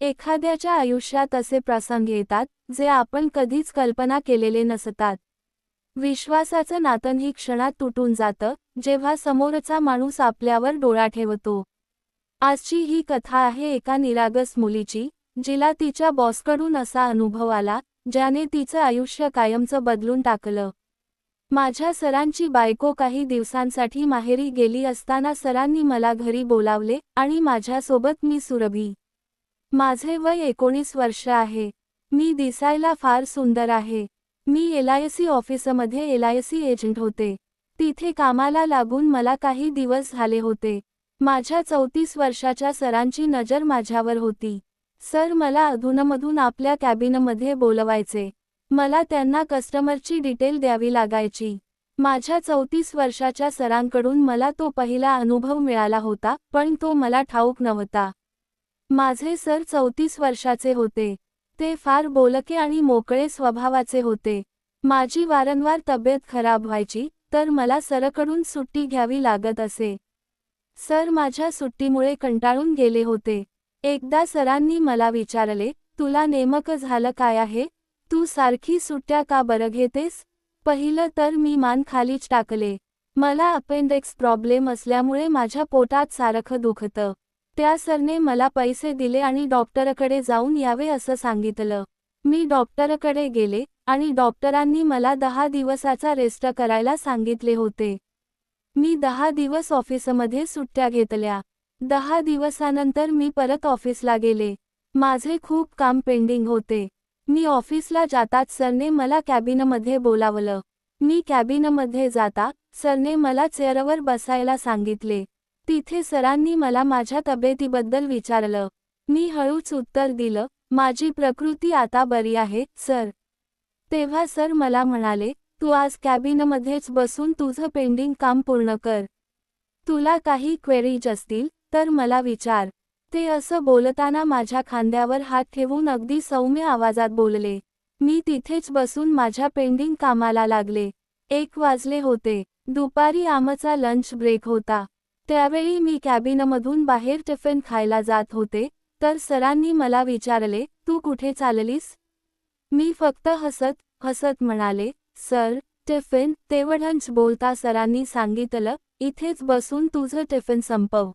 एखाद्याच्या आयुष्यात असे प्रसंग येतात जे आपण कधीच कल्पना केलेले नसतात. विश्वासाचं नातंही क्षणात तुटून जातं जेव्हा समोरचा माणूस आपल्यावर डोळा ठेवतो. आजची ही कथा आहे एका निरागस मुलीची जिला तिच्या बॉसकडून असा अनुभव आला ज्याने तिचं आयुष्य कायमचं बदलून टाकलं. माझ्या सरांची बायको काही दिवसांसाठी माहेरी गेली असताना सरांनी मला घरी बोलावले आणि माझ्यासोबत मी सुरभी माझे वय एकोणीस वर्ष आहे. मी दिसायला फार सुंदर आहे. मी एलआयसी ऑफिसमध्ये एलआयसी एजंट होते. तिथे कामाला लागून मला काही दिवस झाले होते. माझ्या चौतीस वर्षाच्या सरांची नजर माझ्यावर होती. सर मला अधूनमधून आपल्या कॅबिनमध्ये बोलवायचे. मला त्यांना कस्टमरची डिटेल द्यावी लागायची. माझ्या चौतीस वर्षाच्या सरांकडून मला तो पहिला अनुभव मिळाला होता पण तो मला ठाऊक नव्हता. माझे सर चौतीस वर्षाचे होते. ते फार बोलके आणि मोकळे स्वभावाचे होते. माझी वारंवार तब्येत खराब व्हायची तर मला सरकडून सुट्टी घ्यावी लागत असे. सर माझ्या सुट्टीमुळे कंटाळून गेले होते. एकदा सरांनी मला विचारले तुला नेमकं झालं काय आहे? तू सारखी सुट्ट्या का बरं घेतेस? पहिलं तर मी मान खालीच टाकले. मला अपेंडेक्स प्रॉब्लेम असल्यामुळे माझ्या पोटात सारखं दुखतं. त्या सरने मला पैसे दिले आणि डॉक्टरकडे जाऊन यावे असं सांगितलं. मी डॉक्टरकडे गेले आणि डॉक्टरांनी मला दहा दिवसाचा रेस्ट करायला सांगितले होते. मी दहा दिवस ऑफिसमध्ये सुट्ट्या घेतल्या. दहा दिवसानंतर मी परत ऑफिसला गेले. माझे खूप काम पेंडिंग होते. मी ऑफिसला जाताच सरने मला कॅबिनमध्ये बोलावलं. मी कॅबिनमध्ये जाता सरने मला चेअरवर बसायला सांगितले. तिथे सरांनी मला माझ्या तब्येतीबद्दल विचारलं. मी हळूच उत्तर दिलं माझी प्रकृती आता बरी आहे सर. तेव्हा सर मला म्हणाले तू आज कॅबिनमध्येच बसून तुझं पेंडिंग काम पूर्ण कर. तुला काही क्वेरीज असतील तर मला विचार. ते असं बोलताना माझ्या खांद्यावर हात ठेवून अगदी सौम्य आवाजात बोलले. मी तिथेच बसून माझ्या पेंडिंग कामाला लागले. एक वाजले होते. दुपारी आमचा लंच ब्रेक होता. त्यावेळी मी कॅबिनमधून बाहेर टिफिन खायला जात होते तर सरांनी मला विचारले तू कुठे चाललीस? मी फक्त हसत हसत म्हणाले सर टिफिन तेवढंच बोलता सरांनी सांगितलं इथेच बसून तुझं टिफिन संपव.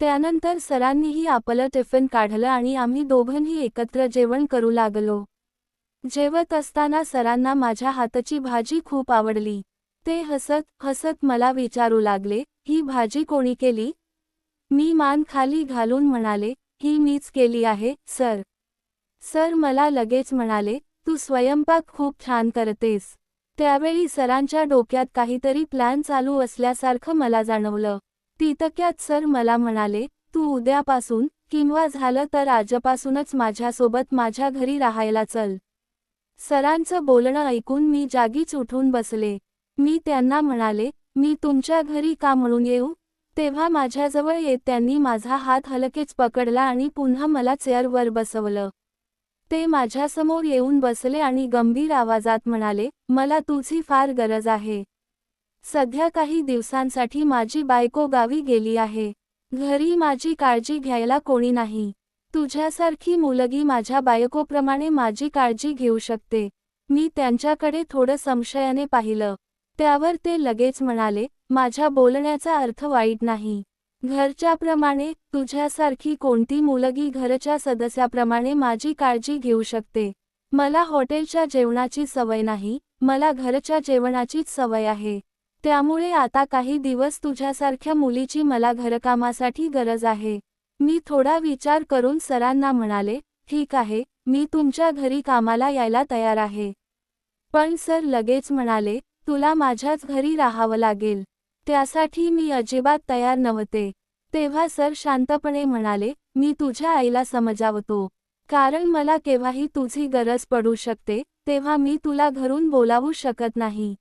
त्यानंतर सरांनीही आपलं टिफिन काढलं आणि आम्ही दोघंही एकत्र जेवण करू लागलो. जेवत असताना सरांना माझ्या हाताची भाजी खूप आवडली. ते हसत हसत मला विचारू लागले ही भाजी कोणी केली? मी मान खाली घालून म्हणाले ही मीच केली आहे सर. सर मला लगेच म्हणाले तू स्वयंपाक खूप छान करतेस. त्यावेळी सरांच्या डोक्यात काहीतरी प्लॅन चालू असल्यासारखं मला जाणवलं. तितक्यात सर मला म्हणाले तू उद्यापासून किंवा झालं तर आजपासूनच माझ्यासोबत माझ्या घरी राहायला चल. सरांचं बोलणं ऐकून मी जागीच उठून बसले. मी त्यांना म्हणाले मी तुमच्या घरी का म्हणून येऊ? तेव्हा माझ्याजवळ येत त्यांनी माझा हात हलकेच पकडला आणि पुन्हा मला चेअरवर बसवलं. ते माझ्यासमोर येऊन बसले आणि गंभीर आवाजात म्हणाले मला तुझी फार गरज आहे. सध्या काही दिवसांसाठी माझी बायको गावी गेली आहे. घरी माझी काळजी घ्यायला कोणी नाही. तुझ्यासारखी मुलगी माझ्या बायकोप्रमाणे माझी काळजी घेऊ शकते. मी त्यांच्याकडे थोडं संशयाने पाहिलं. त्यावर ते लगेच म्हणाले माझ्या बोलण्याचा अर्थ वाईट नाही. घरच्याप्रमाणे तुझ्यासारखी कोणती मुलगी घरच्या सदस्याप्रमाणे माझी काळजी घेऊ शकते. मला हॉटेलच्या जेवणाची सवय नाही मला घरच्या जेवणाचीच सवय आहे. त्यामुळे आता काही दिवस तुझ्यासारख्या मुलीची मला घरकामासाठी गरज आहे. मी थोडा विचार करून सरांना म्हणाले ठीक आहे मी तुमच्या घरी कामाला यायला तयार आहे पण सर लगेच म्हणाले तुला माझ्याच घरी राहावं लागेल. त्यासाठी मी अजिबात तयार नव्हते. तेव्हा सर शांतपणे म्हणाले मी तुझ्या आईला समजावतो. कारण मला केव्हाही तुझी गरज पडू शकते तेव्हा मी तुला घरून बोलावू शकत नाही.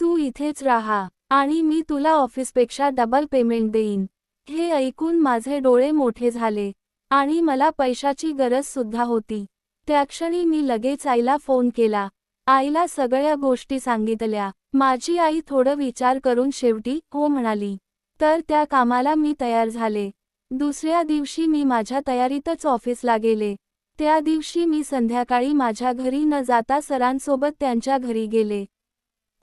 तू इथेच राहा आणि मी तुला ऑफिसपेक्षा डबल पेमेंट देईन. हे ऐकून माझे डोळे मोठे झाले आणि मला पैशाची गरज सुद्धा होती. त्या क्षणी मी लगेच आईला फोन केला. आईला सगळ्या गोष्टी सांगितल्या. माझी आई थोडं विचार करून शेवटी हो म्हणाली. तर त्या कामाला मी तयार झाले. दुसऱ्या दिवशी मी माझ्या तयारीतच ऑफिसला गेले. त्या दिवशी मी संध्याकाळी माझ्या घरी न जाता सरांसोबत त्यांच्या घरी गेले.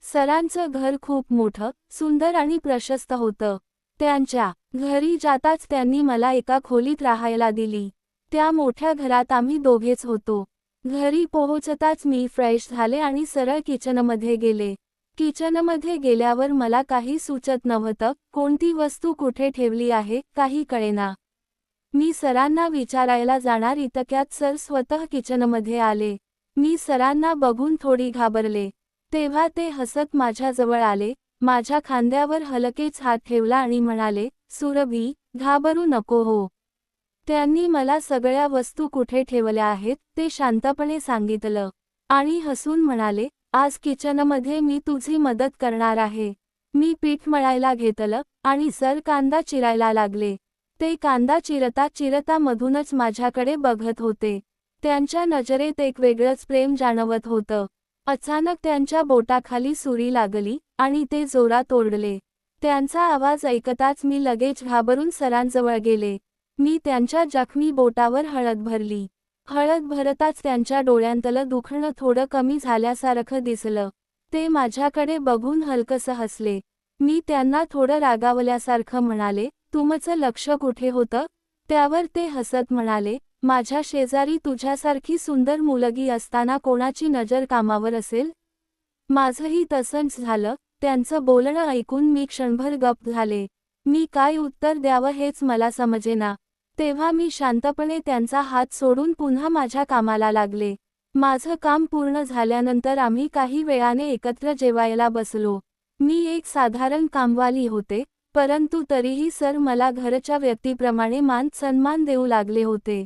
सरांचं घर खूप मोठं सुंदर आणि प्रशस्त होतं. त्यांच्या घरी जाताच त्यांनी मला एका खोलीत राहायला दिली. त्या मोठ्या घरात आम्ही दोघेच होतो. घरी पोहोचताच मी फ्रेश झाले आणि सरळ किचनमध्ये गेले. किचनमध्ये गेल्यावर मला काही सुचत नव्हतं कोणती वस्तू कुठे ठेवली आहे काही कळेना. मी सरांना विचारायला जाणार इतक्यात सर स्वतः किचनमध्ये आले. मी सरांना बघून थोडी घाबरले. तेव्हा ते हसत माझ्याजवळ आले. माझ्या खांद्यावर हलकेच हात ठेवला आणि म्हणाले सुरभी घाबरू नको हो. त्यांनी मला सगळ्या वस्तू कुठे ठेवल्या आहेत ते शांतपणे सांगितलं. आणि हसून म्हणाले आज किचनमध्ये मी तुझी मदत करणार आहे. मी पीठ मळायला घेतलं आणि सर कांदा चिरायला लागले. ते कांदा चिरता चिरता मधूनच माझ्याकडे बघत होते. त्यांच्या नजरेत एक वेगळंच प्रेम जाणवत होतं. अचानक त्यांच्या बोटाखाली सुरी लागली आणि ते जोरात ओरडले. त्यांचा आवाज ऐकताच मी लगेच घाबरून सरांजवळ गेले. मी त्यांच्या जखमी बोटावर हळद भरली. हळद भरताच त्यांच्या डोळ्यांतलं दुखणं थोडं कमी झाल्यासारखं दिसलं. ते माझ्याकडे बघून हलकसं हसले. मी त्यांना थोडं रागावल्यासारखं म्हणाले तुमचं लक्ष कुठे होतं? त्यावर ते हसत म्हणाले माझ्या शेजारी तुझ्यासारखी सुंदर मुलगी असताना कोणाची नजर कामावर असेल? माझंही तसंच झालं. त्यांचं बोलणं ऐकून मी क्षणभर गप्प झाले. मी काय उत्तर द्यावं हेच मला समजेना. तेव्हा मी शांतपणे त्यांचा हात सोडून पुन्हा माझ्या कामाला लागले. माझं काम पूर्ण झाल्यानंतर आम्ही काही वेळाने एकत्र जेवायला बसलो. मी एक साधारण कामवाली होते परंतु तरीही सर मला घरच्या व्यक्तीप्रमाणे मान सन्मान देऊ लागले होते.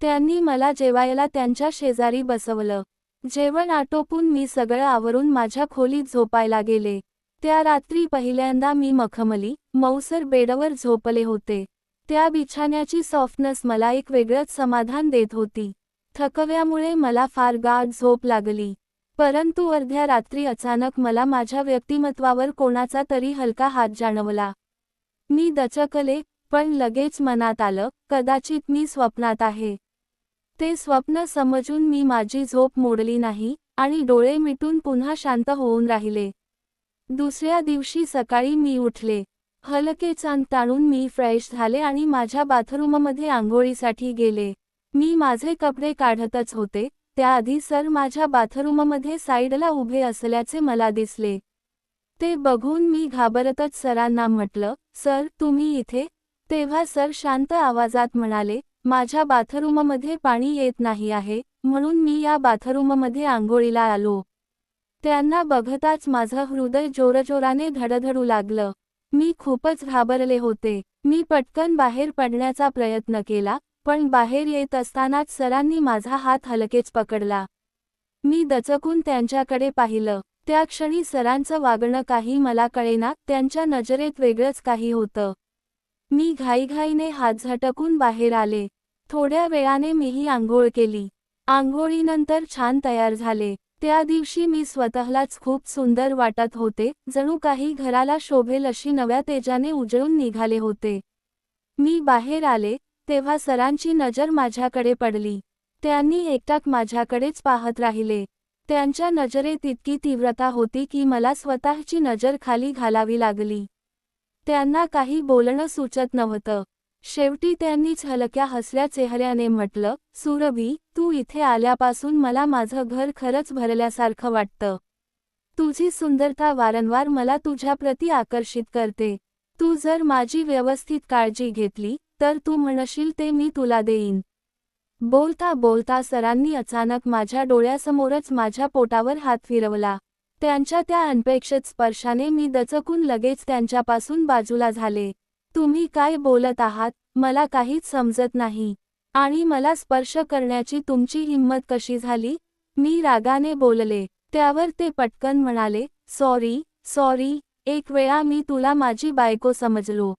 त्यांनी मला जेवायला त्यांच्या शेजारी बसवलं. जेवण आटोपून मी सगळं आवरून माझ्या खोलीत झोपायला गेले. त्या रात्री पहिल्यांदा मी मखमली मौसर बेडवर झोपले होते. त्या बिछाण्याची सॉफ्टनेस मला एक वेगळंच समाधान देत होती. थकव्यामुळे मला फार गाढ झोप लागली. परंतु अर्ध्या रात्री अचानक मला माझ्या व्यक्तिमत्वावर कोणाचा तरी हलका हात जाणवला. मी दचकले पण लगेच मनात आलं कदाचित मी स्वप्नात आहे. ते स्वप्न समजून मी माझी झोप मोडली नाही आणि डोळे मिटून पुन्हा शांत होऊन राहिले. दुसऱ्या दिवशी सकाळी मी उठले. हलके चांद ताणून मी फ्रेश झाले आणि माझ्या बाथरूममध्ये आंघोळीसाठी गेले. मी माझे कपडे काढतच होते. त्याआधी सर माझ्या बाथरूममध्ये साईडला उभे असल्याचे मला दिसले. ते बघून मी घाबरतच सरांना म्हटलं सर तुम्ही इथे? तेव्हा सर शांत आवाजात म्हणाले माझ्या बाथरूममध्ये पाणी येत नाही आहे म्हणून मी या बाथरूममध्ये आंघोळीला आलो. त्यांना बघताच माझं हृदय जोरजोराने धडधडू लागलं. मी खूपच घाबरले होते. मी पटकन बाहेर पडण्याचा प्रयत्न केला पण बाहेर येत असतानाच सरांनी माझा हात हलकेच पकडला. मी दचकून त्यांच्याकडे पाहिलं. त्या क्षणी सरांचं वागणं काही मला कळेना त्यांच्या नजरेत वेगळंच काही होतं. मी घाईघाईने हात झटकून बाहेर आले. थोड्या वेळाने मीही आंघोळ केली. आंघोळीनंतर छान तयार झाले. त्या दिवशी मी स्वतःलाच खूप सुंदर वाटत होते जणू काही घराला शोभेल अशी नव्या तेजाने उजळून निघाले होते. मी बाहेर आले तेव्हा सरांची नजर माझ्याकडे पडली. त्यांनी एकटाक माझ्याकडेच पाहत राहिले. त्यांच्या नजरेत इतकी तीव्रता होती की मला स्वतःची नजर खाली घालावी लागली. त्यांना काही बोलणं सुचत नव्हतं. शेवटी त्यांनीच हलक्या हसल्या चेहऱ्याने म्हटलं सुरभी तू इथे आल्यापासून मला माझं घर खरंच भरल्यासारखं वाटतं. तुझी सुंदरता वारंवार मला तुझ्याप्रती आकर्षित करते. तू जर माझी व्यवस्थित काळजी घेतली तर तू म्हणशील ते मी तुला देईन. बोलता बोलता सरांनी अचानक माझ्या डोळ्यासमोरच माझ्या पोटावर हात फिरवला. त्यांच्या त्या अनपेक्षित स्पर्शाने मी दचकून लगेच त्यांच्यापासून बाजूला झाले. तुम्ही काय बोलत आहात मला काहीच समजत नाही. आणि मला स्पर्श करण्याची तुमची हिंमत कशी झाली? मी रागाने बोलले. त्यावर ते पटकन म्हणाले सॉरी सॉरी एक वेळा मी तुला माझी बायको समजलो.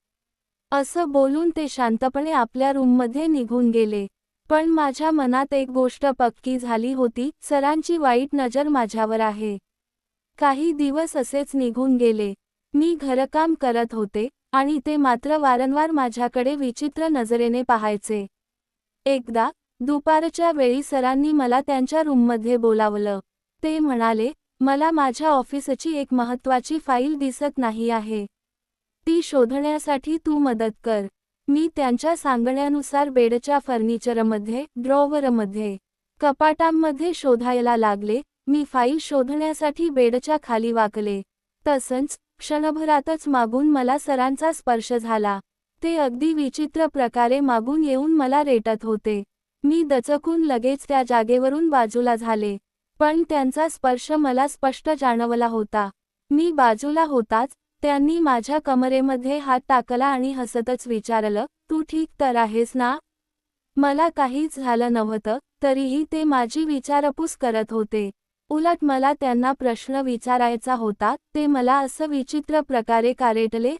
असं बोलून ते शांतपणे आपल्या रूममध्ये निघून गेले. पण माझ्या मनात एक गोष्ट पक्की झाली होती सरांची वाईट नजर माझ्यावर आहे. काही दिवस असेच निघून गेले. मी घरकाम करत होते आणि ते मात्र वारंवार माझ्याकडे विचित्र नजरेने पाहायचे. एकदा दुपारच्या वेळी सरांनी मला त्यांच्या रूममध्ये बोलावलं. ते म्हणाले मला माझ्या ऑफिसची एक महत्त्वाची फाईल दिसत नाही आहे. ती शोधण्यासाठी तू मदत कर. मी त्यांच्या सांगण्यानुसार बेडच्या फर्निचरमध्ये ड्रॉवरमध्ये कपाटांमध्ये शोधायला लागले. मी फाईल शोधण्यासाठी बेडच्या खाली वाकले. तसंच क्षणभरातच मागून मला सरांचा स्पर्श झाला. ते अगदी विचित्र प्रकारे मागून येऊन मला रेटत होते. मी दचकून लगेच त्या जागेवरून बाजूला झाले. पण त्यांचा स्पर्श मला स्पष्ट जाणवला होता. मी बाजूला होताच त्यांनी माझ्या कमरेमध्ये हात टाकला आणि हसतच विचारलं तू ठीक तर आहेस ना? मला काहीच झालं नव्हतं तरीही ते माझी विचारपूस करत होते. उलट मला त्यांना प्रश्न विचारायचा होता ते मला असं विचित्र प्रकारे कारेटले.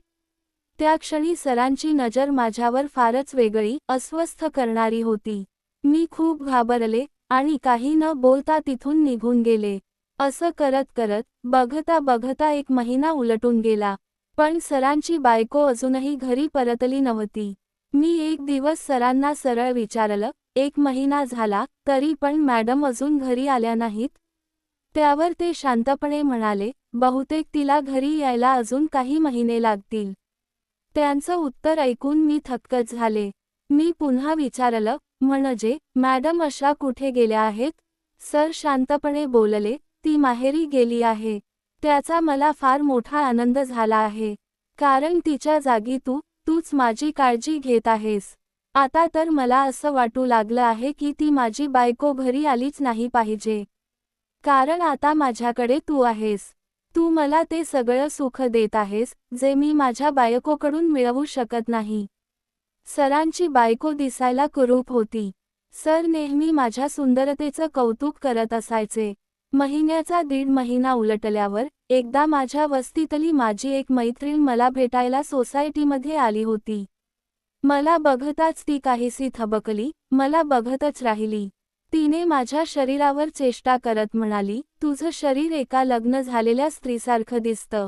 त्या क्षणी सरांची नजर माझ्यावर फारच वेगळी अस्वस्थ करणारी होती. मी खूप घाबरले आणि काही न बोलता तिथून निघून गेले. असं करत करत बघता बघता एक महिना उलटून गेला. पण सरांची बायको अजूनही घरी परतली नव्हती. मी एक दिवस सरांना सरळ विचारलं एक महिना झाला तरी पण मॅडम अजून घरी आल्या नाहीत? त्यावर ते शांतपणे म्हणाले बहुतेक तिला घरी यायला अजून काही महिने लागतील. त्यांचं उत्तर ऐकून मी थक्कच झाले. मी पुन्हा विचारलं म्हणजे मॅडम अशा कुठे गेल्या आहेत? सर शांतपणे बोलले ती माहेरी गेली आहे. त्याचा मला फार मोठा आनंद झाला आहे. कारण तिच्या जागी तू तूच माझी काळजी घेत आहेस. आता तर मला असं वाटू लागलं आहे की ती माझी बायको घरी आलीच नाही पाहिजे. कारण आता माझ्याकडे तू आहेस. तू मला ते सगळं सुख देत आहेस जे मी माझ्या बायकोकडून मिळवू शकत नाही. सरांची बायको दिसायला कुरूप होती. सर नेहमी माझ्या सुंदरतेचं कौतुक करत असायचे. महिन्याचा दीड महिना उलटल्यावर एकदा माझ्या वस्तीतली माझी एक मैत्रीण मला भेटायला सोसायटीमध्ये आली होती. मला बघताच ती काहीशी थबकली मला बघतच राहिली. तिने माझ्या शरीरावर चेष्टा करत म्हणाली तुझं शरीर एका लग्न झालेल्या स्त्रीसारखं दिसतं.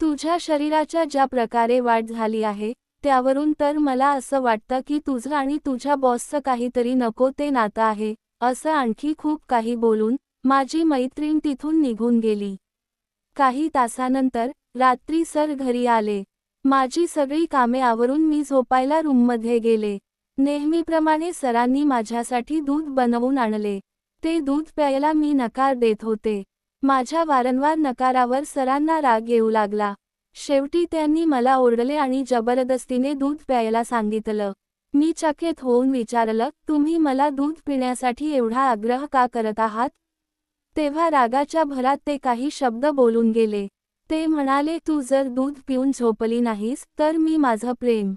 तुझ्या शरीराच्या ज्या प्रकारे वाढ झाली आहे त्यावरून तर मला असं वाटतं की तुझं आणि तुझ्या बॉसचं काहीतरी नको ते नातं आहे असं आणखी खूप काही बोलून माझी मैत्रीण तिथून निघून गेली. काही तासानंतर रात्री सर घरी आले. माझी सगळी कामे आवरून मी झोपायला रूममध्ये गेले. नेहमीप्रमाणे सरांनी माझ्यासाठी दूध बनवून आणले. ते दूध प्यायला मी नकार देत होते. माझ्या वारंवार नकारावर सरांना राग येऊ लागला. शेवटी त्यांनी मला ओरडले आणि जबरदस्तीने दूध प्यायला सांगितलं. मी चकित होऊन विचारलं तुम्ही मला दूध पिण्यासाठी एवढा आग्रह का करत आहात? तेव्हा रागाच्या भरात ते काही शब्द बोलून गेले. ते म्हणाले तू जर दूध पिऊन झोपली नाहीस तर मी माझं प्रेम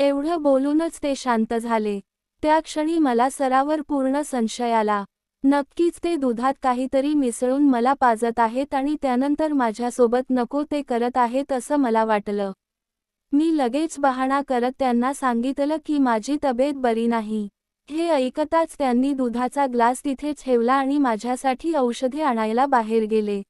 एवढं बोलूनच ते शांत झाले. त्या क्षणी मला सरावर पूर्ण संशय आला. नक्कीच ते दुधात काहीतरी मिसळून मला पाजत आहेत आणि त्यानंतर माझ्यासोबत नको ते करत आहेत असं मला वाटलं. मी लगेच बहाणा करत त्यांना सांगितलं की माझी तब्येत बरी नाही. हे ऐकताच त्यांनी दुधाचा ग्लास तिथे ठेवला आणि माझ्यासाठी औषधे आणायला बाहेर गेले.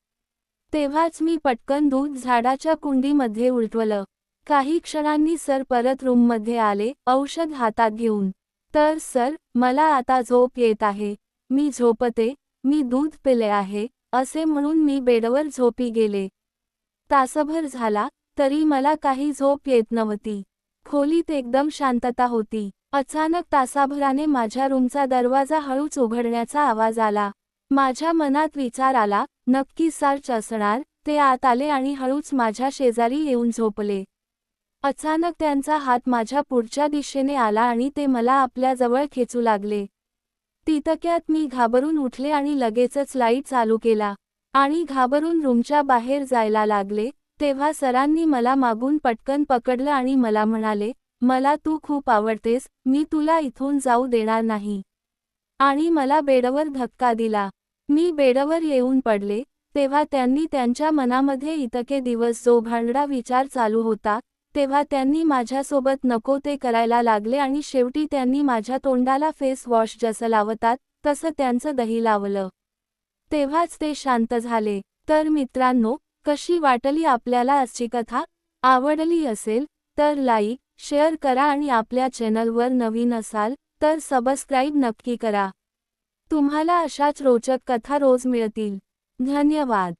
तेव्हाच मी पटकन दूध झाडाच्या कुंडीमध्ये उलटवलं. काही क्षणांनी सर परत रूममध्ये आले औषध हातात घेऊन. तर सर मला आता झोप येत आहे. मी झोपते मी दूध पिले आहे असे म्हणून मी बेडवर झोपी गेले. तासभर झाला तरी मला काही झोप येत नव्हती. खोलीत एकदम शांतता होती. अचानक तासाभराने माझ्या रूमचा दरवाजा हळूच उघडण्याचा आवाज आला. माझ्या मनात विचार आला नक्की सर्च असणार ते आत आले आणि हळूच माझ्या शेजारी येऊन झोपले. अचानक त्यांचा हात माझ्या पुढच्या दिशेने आला आणि ते मला आपल्याजवळ खेचू लागले. तितक्यात मी घाबरून उठले आणि लगेचच लाइट चालू केला. आणि घाबरून रूमच्या बाहेर जायला लागले तेव्हा सरांनी मला मागून पटकन पकडलं आणि मला म्हणाले मला तू खूप आवडतेस मी तुला इथून जाऊ देणार नाही. आणि मला बेडवर धक्का दिला. मी बेडवर येऊन पडले तेव्हा त्यांनी त्यांच्या मनामध्ये इतके दिवस जो भांडडा विचार चालू होता तेव्हा त्यांनी माझ्यासोबत नको ते करायला लागले आणि शेवटी त्यांनी माझ्या तोंडाला फेस वॉश जसं लावतात तसं त्यांचं दही लावलं. तेव्हाच ते शांत झाले. तर मित्रांनो कशी वाटली आपल्याला आजची कथा? आवडली असेल तर लाईक शेअर करा आणि आपल्या चॅनलवर नवीन असाल तर सबस्क्राईब नक्की करा. तुम्हाला अशाच रोचक कथा रोज मिळतील. धन्यवाद.